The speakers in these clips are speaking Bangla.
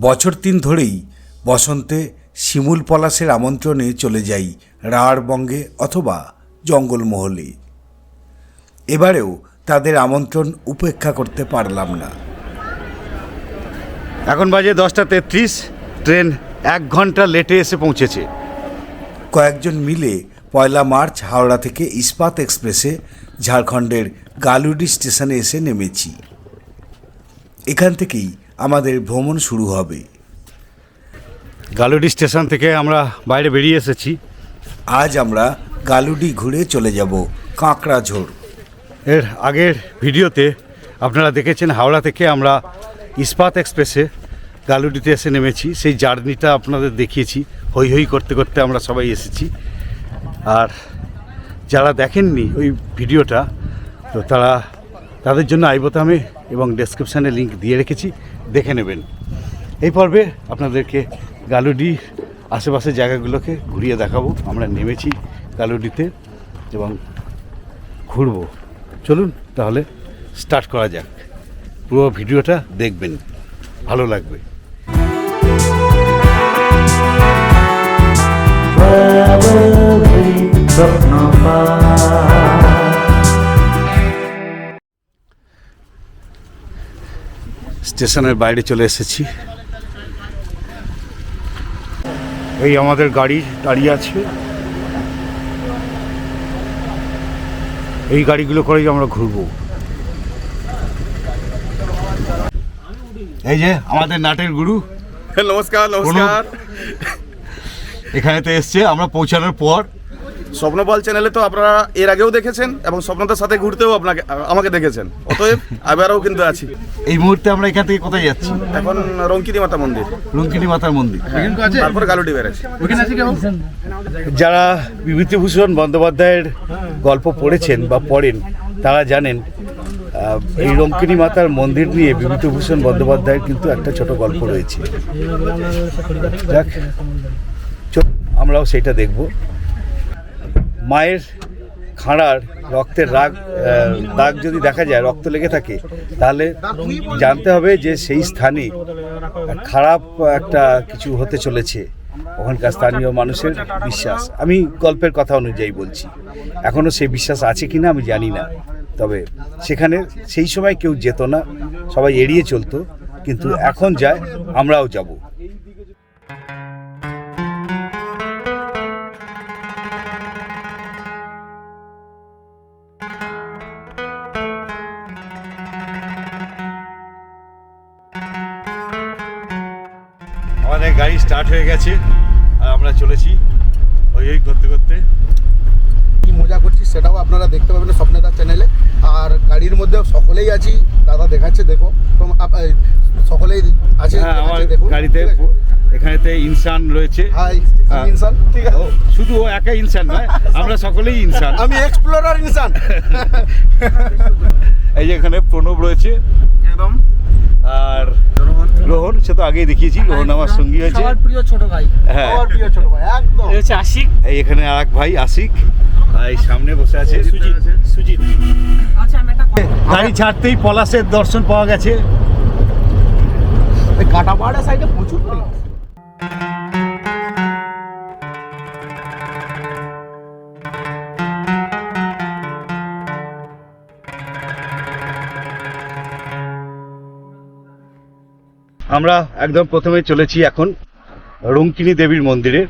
বছর তিন ধরেই বসন্তে শিমুল পলাশের আমন্ত্রণে চলে যাই রাঢ়বঙ্গে অথবা জঙ্গলমহলে। এবারেও তাদের আমন্ত্রণ উপেক্ষা করতে পারলাম না। এখন বাজে দশটা তেত্রিশ ট্রেন এক ঘণ্টা লেটে এসে পৌঁছেছে। কয়েকজন মিলে পয়লা মার্চ হাওড়া থেকে ইস্পাত এক্সপ্রেসে ঝাড়খণ্ডের গালুডি স্টেশনে এসে নেমেছি। এখান থেকেই আমাদের ভ্রমণ শুরু হবে। গালুডি স্টেশন থেকে আমরা বাইরে বেরিয়ে এসেছি। আজ আমরা গালুডি ঘুরে চলে যাব কাঁকড়াঝোড় এর আগের ভিডিওতে আপনারা দেখেছেন হাওড়া থেকে আমরা ইস্পাত এক্সপ্রেসে গালুডিতে এসে নেমেছি। সেই জার্নিটা আপনাদের দেখিয়েছি। হই হই করতে করতে আমরা সবাই এসেছি। আর যারা দেখেননি ওই ভিডিওটা তো তারা তাদের জন্য আই বোতামে এবং ডেসক্রিপশানে লিংক দিয়ে রেখেছি। দেখে নেবেন। এই পর্বে আপনাদেরকে গালুডি আশেপাশের জায়গাগুলোকে ঘুরিয়ে দেখাবো। আমরা নেমেছি গালুডিতে এবং ঘুরবো। চলুন তাহলে স্টার্ট করা যাক। পুরো ভিডিওটা দেখবেন। ভালো লাগবে। স্টেশনের বাইরে চলে এসেছি। এই আমাদের গাড়ি দাঁড়িয়ে আছে। এই গাড়িগুলো করেই আমরা ঘুরবো। এই যে আমাদের নাটের গুরু। নমস্কার নমস্কার। এখানে তো এসছে আমরা পৌঁছানোর পর স্বপ্নপাল চ্যানেলে তো আপনারা এর আগেও দেখেছেন এবং স্বপ্নতার সাথে ঘুরতেও আপনাকে আমাকে দেখেছেন। অতএব আবারও কিন্তু আছি। এই মুহূর্তে আমরা এখান থেকে কোথায় যাচ্ছি? এখন রঙ্কিনী মাতা মন্দির। রঙ্কিনী মাতার মন্দির। তারপরে গালুটি বেড়েছে যারা বিভূতিভূষণ বন্দ্যোপাধ্যায়ের গল্প পড়েছেন বা পড়েন তারা জানেন এই রঙ্কিনী মাতার মন্দির নিয়ে বিভূতিভূষণ বন্দ্যোপাধ্যায়ের কিন্তু একটা ছোট গল্প রয়েছে। যাক আমরাও সেটা দেখব। মায়ের খাঁড়ার রক্তের রাগ দাগ যদি দেখা যায়, রক্ত লেগে থাকে, তাহলে জানতে হবে যে সেই স্থানে খারাপ একটা কিছু হতে চলেছে। ওখানকার স্থানীয় মানুষের বিশ্বাস। আমি গল্পের কথা অনুযায়ী বলছি। এখনও সেই বিশ্বাস আছে কিনা আমি জানি না। তবে সেখানে সেই সময় কেউ যেত না। সবাই এড়িয়ে চলতো। কিন্তু এখন যায় আমরাও যাব। স্টার্ট হয়ে গেছে। আর আমরা চলেছি। ওই ওই করতে করতে। কি মজা করছি সেটাও আপনারা দেখতে পাবেন স্বপ্নেদার চ্যানেলে আর গাড়ির মধ্যে সকলেই আছি। দাদা দেখাচ্ছে দেখো। সকলেই আছে দেখো আছে, দেখুন। গাড়িতে আছে? এখানেতে ইনসান রয়েছে। হাই হ্যাঁ। ইনসান? ঠিক আছে। শুধু ও একা ইনসান নয় আমরা সকলেই ইনসান। আমি এক্সপ্লোরার ইনসান। এই যে এখানে প্রণব রয়েছে। একদম। আর রোহন সে তো আগেই দেখিয়েছি রোহন আমার সঙ্গী হয়েছে। সবার প্রিয় ছোট ভাই। হ্যাঁ। আমার প্রিয় ছোট ভাই একদম। হচ্ছে আশিক। এই এখানে আর এক ভাই আশিক। এই সামনে বসে আছে সুজিত। সুজিত। আচ্ছা আমি একটা কথা- গাড়ি ছাড়তেই পলাশের দর্শন পাওয়া গেছে। এই কাটাপাড়া সাইডে প্রচুর আমরা একদম প্রথমে চলেছি এখন রঙ্কিনী দেবীর মন্দিরে।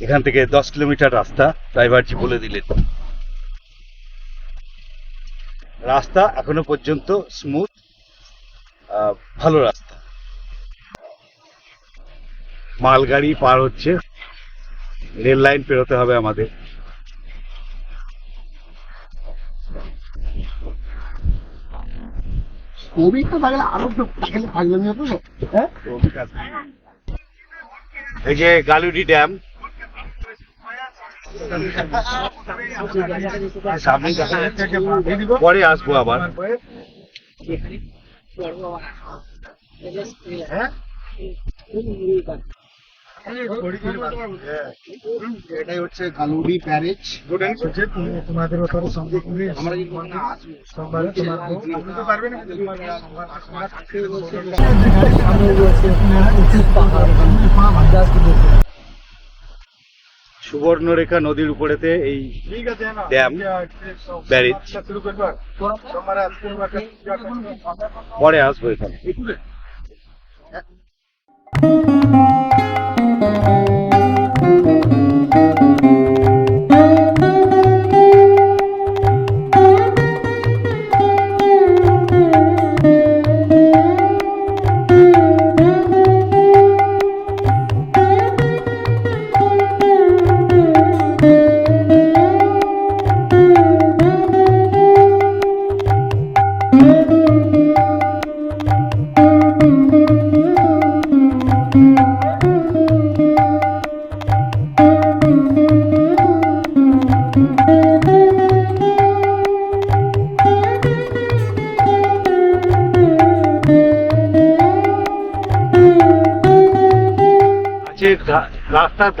এখান থেকে দশ কিলোমিটার রাস্তা, ড্রাইভারজি বলে দিলেন। রাস্তা এখনও পর্যন্ত স্মুথ ভালো রাস্তা। মালগাড়ি পার হচ্ছে। রেল লাইন পেরোতে হবে আমাদের। ছবি তো থাকলে আরও থাকলে থাকলে না তো হ্যাঁ? এই যে গালুডি ড্যাম। পরে আসব আবার। এটাই হচ্ছে গালুডি প্যারেজ। তোমাদের আমরা সোমবারে সুবর্ণরেখা নদীর উপরেতে এই ড্যাম ব্যারেজ। পরে আসব এখানে।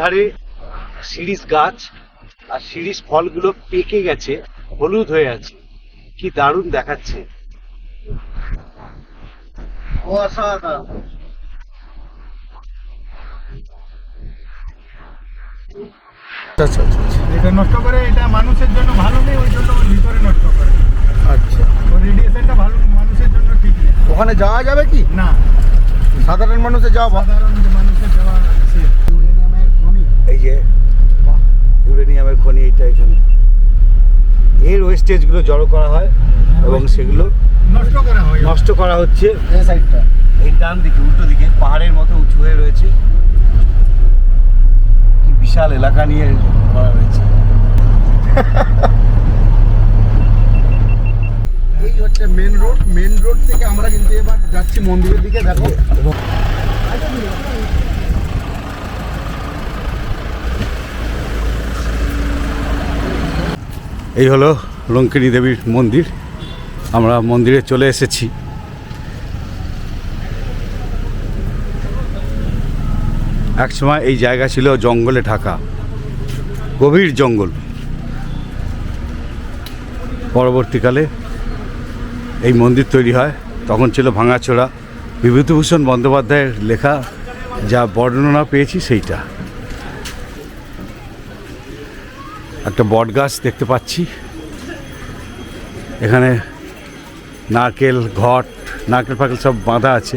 রাস্তার ধারে শিরিষ গাছ আর শিরিষ ফলগুলো পেকে গেছে হলুদ হয়ে আছে। কি দারুণ দেখাচ্ছে। এটা নষ্ট করে এটা মানুষের জন্য ভালো নেই ওই জন্য ভিতরে নষ্ট করে। আচ্ছা। রেডিয়েশনটা ভালো মানুষের জন্য ঠিক নেই। ওখানে যাওয়া যাবে কি? না। সাধারণ মানুষের যাওয়া সাধারণ যে মানুষের দেওয়া নিষেধ। ইউরেনিয়ামের খনি ইউরেনিয়ামের খনি এইটা এখানে। এর ওয়েস্টেজগুলো জড়ো করা হয় এবং সেগুলো নষ্ট করা হয়। নষ্ট করা হচ্ছে। এই সাইডটা এই ডান দিকে উল্টো দিকে পাহাড়ের মতো উঁচু হয়ে রয়েছে। কি বিশাল এলাকা নিয়ে করা রয়েছে এই হচ্ছে মেন রোড মেন রোড থেকে আমরা কিন্তু এবার যাচ্ছি মন্দিরের দিকে দেখো। এই হলো লঙ্কিনী দেবীর মন্দির। আমরা মন্দিরে চলে এসেছি। একসময় এই জায়গা ছিল জঙ্গলে ঢাকা, গভীর জঙ্গল। পরবর্তীকালে এই মন্দির তৈরি হয়। তখন ছিল ভাঙাচোরা। বিভূতিভূষণ বন্দ্যোপাধ্যায়ের লেখা যা বর্ণনা পেয়েছি সেইটা। একটা বট গাছ দেখতে পাচ্ছি। এখানে নারকেল, ঘট, নারকেল ফাকেল সব বাঁধা আছে।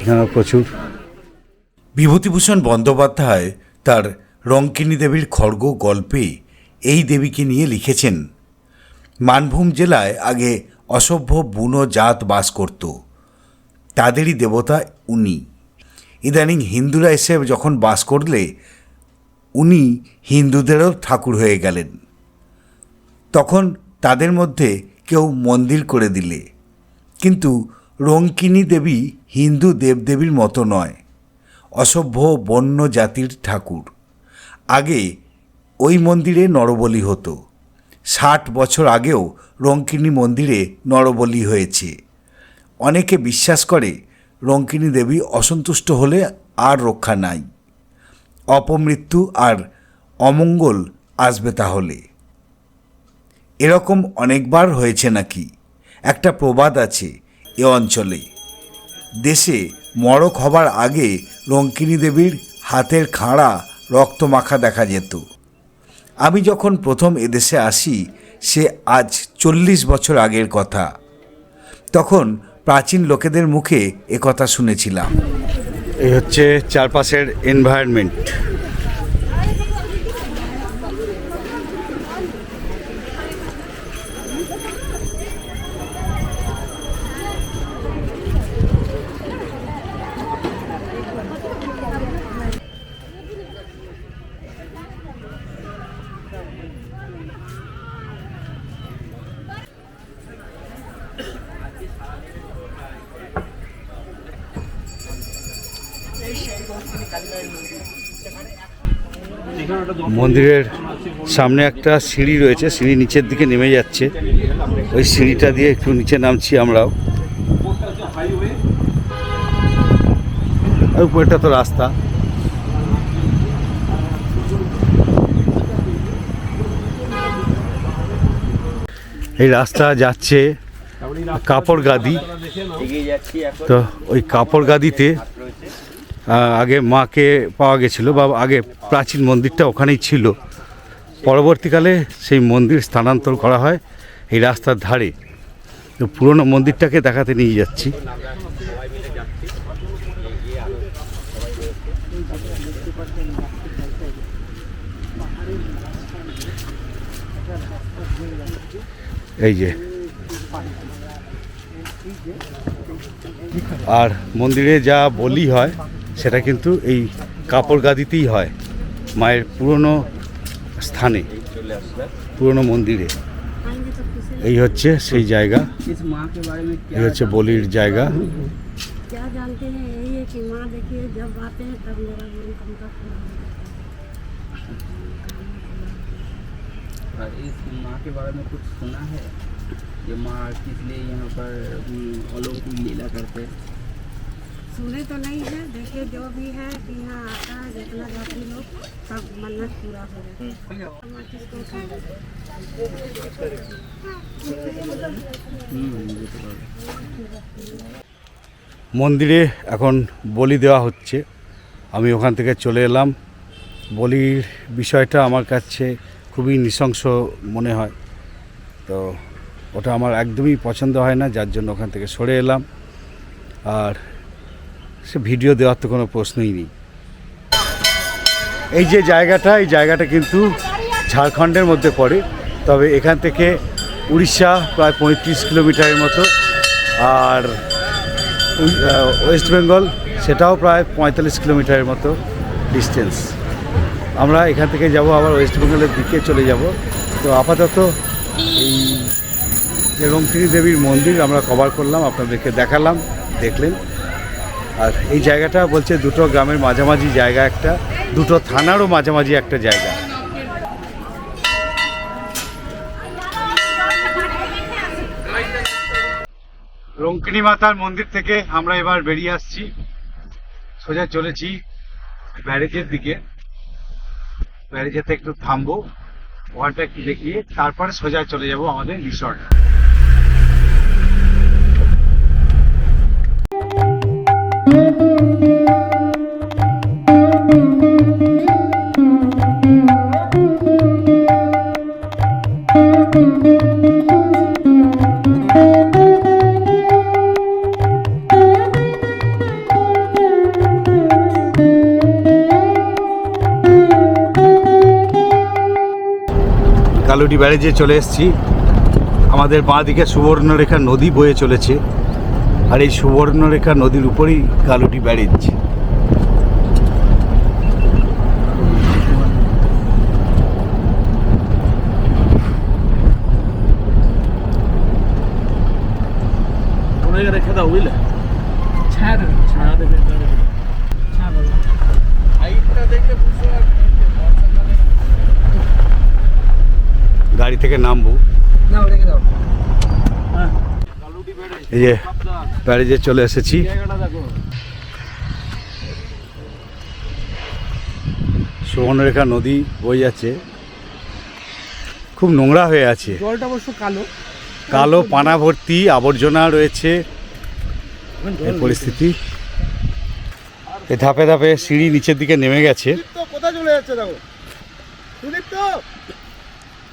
এখানে প্রচুর। বিভূতিভূষণ বন্দ্যোপাধ্যায় তার রঙ্কিনী দেবীর খড়গ গল্পে এই দেবীকে নিয়ে লিখেছেন, মানভূম জেলায় আগে অসভ্য বুনো জাত বাস করত, তাদেরই দেবতা উনি। ইদানিং হিন্দুরা এসে যখন বাস করলে, উনি হিন্দুদেরও ঠাকুর হয়ে গেলেন। তখন তাদের মধ্যে কেউ মন্দির করে দিলে। কিন্তু রঙ্কিনী দেবী হিন্দু দেবদেবীর মতো নয়, অসভ্য বন্য জাতির ঠাকুর। আগে ওই মন্দিরে নরবলি হতো। ষাট বছর আগেও রঙ্কিনী মন্দিরে নরবলি হয়েছে। অনেকে বিশ্বাস করে রঙ্কিনী দেবী অসন্তুষ্ট হলে আর রক্ষা নাই। অপমৃত্যু আর অমঙ্গল আসবে তাহলে। এরকম অনেকবার হয়েছে নাকি? একটা প্রবাদ আছে এ অঞ্চলে। দেশে মড়ক হবার আগে রঙ্কিনী দেবীর হাতের খাঁড়া রক্ত মাখা দেখা যেত। আমি যখন প্রথম এদেশে আসি, সে আজ চল্লিশ বছর আগের কথা। তখন প্রাচীন লোকেদের মুখে একথা শুনেছিলাম। এই হচ্ছে চারপাশের এনভায়রনমেন্ট মন্দিরের সামনে একটা সিঁড়ি রয়েছে, সিঁড়ি নিচের দিকে নেমে যাচ্ছে। ওই সিঁড়িটা দিয়ে একটু নিচে নামছি আমরাও। উপরেটা তো রাস্তা। এই রাস্তা যাচ্ছে কাপড় গাদি। তো ওই কাপড় গাদিতে আগে মাকে পাওয়া গেছিল, বা আগে প্রাচীন মন্দিরটা ওখানেই ছিল। পরবর্তীকালে সেই মন্দির স্থানান্তর করা হয় এই রাস্তার ধারে। তো পুরনো মন্দিরটাকে দেখাতে নিয়ে যাচ্ছি। এই যে। আর মন্দিরে যা বলি হয়, সেটা কিন্তু এই কাপড় গাদিতেই হয়। মায়ের পুরনো স্থানে পুরনো মন্দিরে এই হচ্ছে সেই জায়গা इस माँ के बारे में এই হচ্ছে বলির জায়গা क्या जानते हैं यही है कि माँ देखिए जब आते हैं तब मेरा मन कमता पूरा होता है। इस माँ के बारे में कुछ सुना है ये माँ किस लिए यहाँ पर हम्म, अलौकिक लीला करते हैं सुने तो नहीं है देखिए जो भी है कि यहाँ आता है जितना जाति लोग सब मन्नत पूरा हो जाता है माँ किसको सुने? हम्म, ये तो बात है। মন্দিরে এখন বলি দেওয়া হচ্ছে আমি ওখান থেকে চলে এলাম বলির বিষয়টা আমার কাছে খুবই নৃশংস মনে হয় তো ওটা আমার একদমই পছন্দ হয় না যার জন্য ওখান থেকে সরে এলাম আর সে ভিডিও দেওয়ার তো কোনো প্রশ্নই নেই। এই যে জায়গাটা, এই জায়গাটা কিন্তু ঝাড়খণ্ডের মধ্যে পড়ে, তবে এখান থেকে উড়িষ্যা প্রায় পঁয়ত্রিশ কিলোমিটারের মতো, আর ওয়েস্ট বেঙ্গল সেটাও প্রায় পঁয়তাল্লিশ কিলোমিটারের মতো ডিস্টেন্স আমরা এখান থেকে যাব, আবার ওয়েস্ট বেঙ্গলের দিকে চলে যাব। তো আপাতত এই যে রঙ্কিনী দেবীর মন্দির আমরা কভার করলাম, আপনাদেরকে দেখালাম, দেখলেন। আর এই জায়গাটা বলছে দুটো গ্রামের মাঝামাঝি জায়গা একটা, দুটো থানারও মাঝামাঝি একটা জায়গা। রঙ্কিনী মাতার মন্দির থেকে আমরা এবার বেরিয়ে আসছি। সোজা চলেছি ব্যারেজের দিকে। ব্যারেজেতে একটু থামবো ওখানটা একটু দেখিয়ে, তারপরে সোজা চলে যাব আমাদের রিসর্ট। কালুটি ব্যারেজে চলে এসেছি। আমাদের বাঁ দিকে সুবর্ণরেখা নদী বয়ে চলেছে। আর এই সুবর্ণরেখা নদীর উপরেই কালুটি ব্যারেজ ছায়া দেবে ছায়া দেবে ছায়া দেবে গাড়ি থেকে নামবো। না এই যে ব্যারেজে চলে এসেছি। সুবর্ণরেখা নদী বয়ে যাচ্ছে। খুব নোংরা হয়ে আছে। জলটা অবশ্য কালো। কালো পানা ভর্তি আবর্জনা রয়েছে। পরিস্থিতি। ধাপে ধাপে সিঁড়ি নিচের দিকে নেমে গেছে। কোথায় চলে যাচ্ছে দেখো?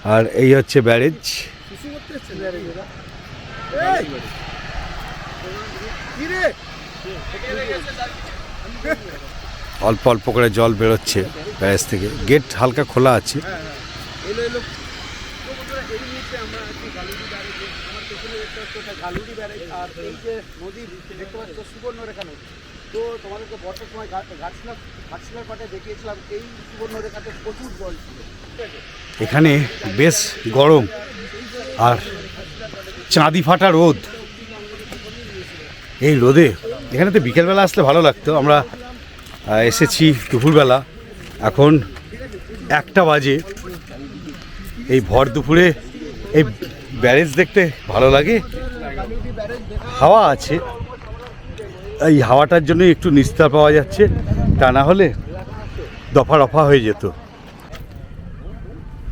আর এই হচ্ছে ব্যারেজ। অল্প অল্প করে জল বেরোচ্ছে ব্যারেজ থেকে। গেট হালকা খোলা আছে। ব্যারেজে আর এই যে দেখতে পাচ্ছ তো তোমাদেরকে বর্ষার সময় ঘাট- ঘাটশিলা ঘাটশিলার পাটে দেখিয়েছিলাম এই সুবর্ণরেখাতে প্রচুর জল ছিল এখানে বেশ গরম আর চাঁদি ফাটা রোদ। এই রোদে এখানে তো বিকেলবেলা আসলে ভালো লাগতো। আমরা এসেছি দুপুরবেলা। এখন একটা বাজে। এই ভর দুপুরে এই ব্যারেজ দেখতে ভালো লাগে। হাওয়া আছে। এই হাওয়াটার জন্য একটু নিস্তার পাওয়া যাচ্ছে। তা না হলে দফা রফা হয়ে যেত।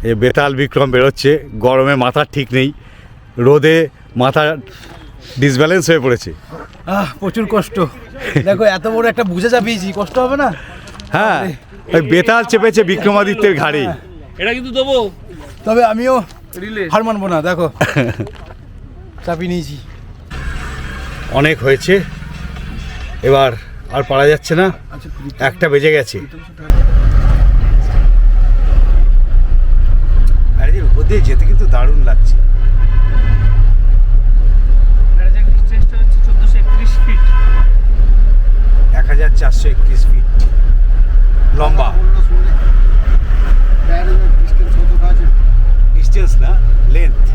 এ বেতাল বিক্রম বেরোচ্ছে গরমে মাথার ঠিক নেই রোদে মাথা ডিসব্যালেন্স হয়ে পড়েছে। আহ প্রচুর কষ্ট। দেখো এত বড় একটা বুঝে চাপিয়েছি কষ্ট হবে না? হ্যাঁ ওই বেতাল চেপেছে বিক্রমাদিত্যের ঘাড়ে। এটা কিন্তু দেবো। তবে আমিও হার মানবো না দেখো। চাপিয়ে নিয়েছি। অনেক হয়েছে এবার আর পারা যাচ্ছে না। একটা বেজে গেছে আরে উপর দিয়ে যেতে কিন্তু দারুণ লাগছে। এক হাজার চারশো একত্রিশ ফিট লম্বা। ডিস্টেন্স না লেন্থ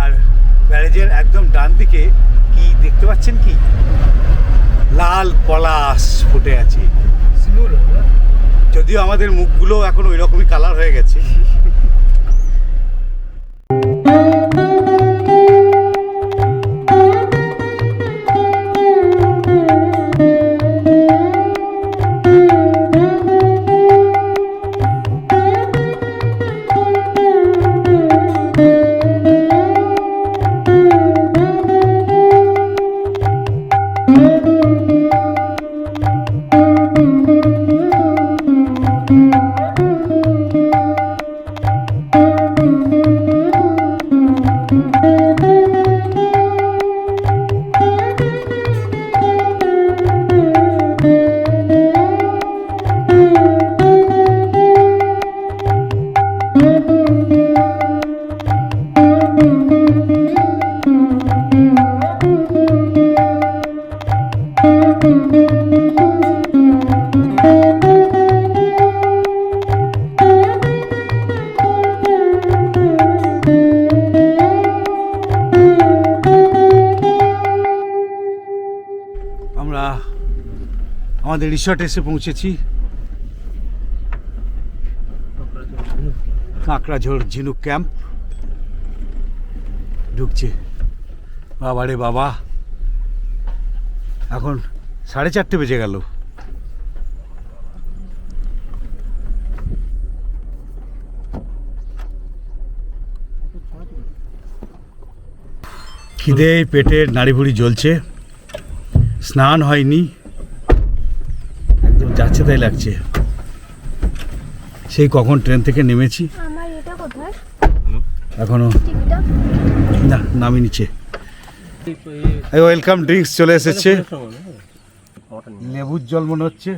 আর ব্যারেজের একদম ডান দিকে কি দেখতে পাচ্ছেন কি? লাল পলাশ ফুটে আছে। যদিও আমাদের মুখগুলো এখন ওই রকমই কালার হয়ে গেছে। আমরা আমাদের রিসর্টে এসে পৌঁছেছি। কাঁকড়াঝোড় ঝিনুক ক্যাম্প ঢুকছে। বাবা রে বাবা। এখন সাড়ে চারটে বেজে গেল। খিদে, পেটের নাড়িভুড়ি জ্বলছে। স্নান হয়নি। একদম যাচ্ছে তাই লাগছে। সেই কখন ট্রেন থেকে নেমেছি। এখনও না নামি নিচে। ওয়েলকাম ড্রিঙ্কস চলে এসেছে। লেবুর জল মনে হচ্ছে।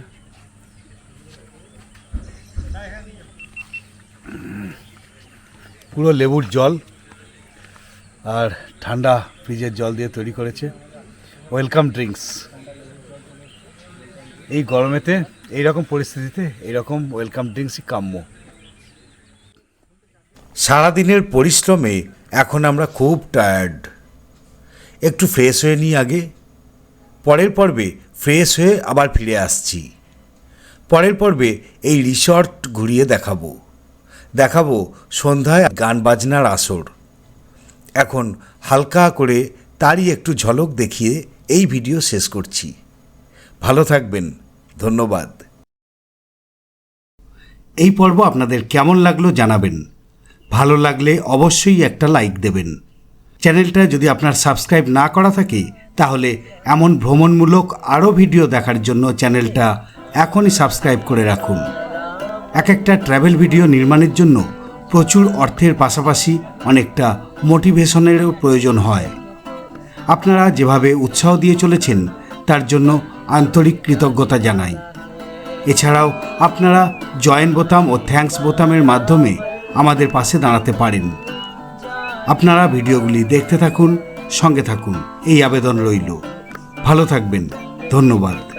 পুরো লেবুর জল আর ঠান্ডা ফ্রিজের জল দিয়ে তৈরি করেছে। Welcome drinks. এই গরমেতে এই রকম পরিস্থিতিতে, এইরকম ওয়েলকাম ড্রিঙ্কসই কাম্য। সারাদিনের পরিশ্রমে এখন আমরা খুব টায়ার্ড। একটু ফ্রেশ হয়ে নিই আগে। পরের পর্বে ফ্রেশ হয়ে আবার ফিরে আসছি। পরের পর্বে এই রিসর্ট ঘুরিয়ে দেখাবো। দেখাবো সন্ধ্যায় গান বাজনার আসর। এখন হালকা করে তারই একটু ঝলক দেখিয়ে এই ভিডিও শেষ করছি। ভালো থাকবেন। ধন্যবাদ। এই পর্ব আপনাদের কেমন লাগল জানাবেন। ভালো লাগলে অবশ্যই একটা লাইক দেবেন। চ্যানেলটা যদি আপনার সাবস্ক্রাইব না করা থাকে, তাহলে এমন ভ্রমণমূলক আরও ভিডিও দেখার জন্য চ্যানেলটা এখনই সাবস্ক্রাইব করে রাখুন। এক একটা ট্র্যাভেল ভিডিও নির্মাণের জন্য প্রচুর অর্থের পাশাপাশি অনেকটা মোটিভেশনেরও প্রয়োজন হয়। আপনারা যেভাবে উৎসাহ দিয়ে চলেছেন, তার জন্য আন্তরিক কৃতজ্ঞতা জানাই। এছাড়াও আপনারা জয়েন বোতাম ও থ্যাঙ্কস বোতামের মাধ্যমে আমাদের পাশে দাঁড়াতে পারেন। আপনারা ভিডিওগুলি দেখতে থাকুন, সঙ্গে থাকুন। এই আবেদন রইল। ভালো থাকবেন। ধন্যবাদ।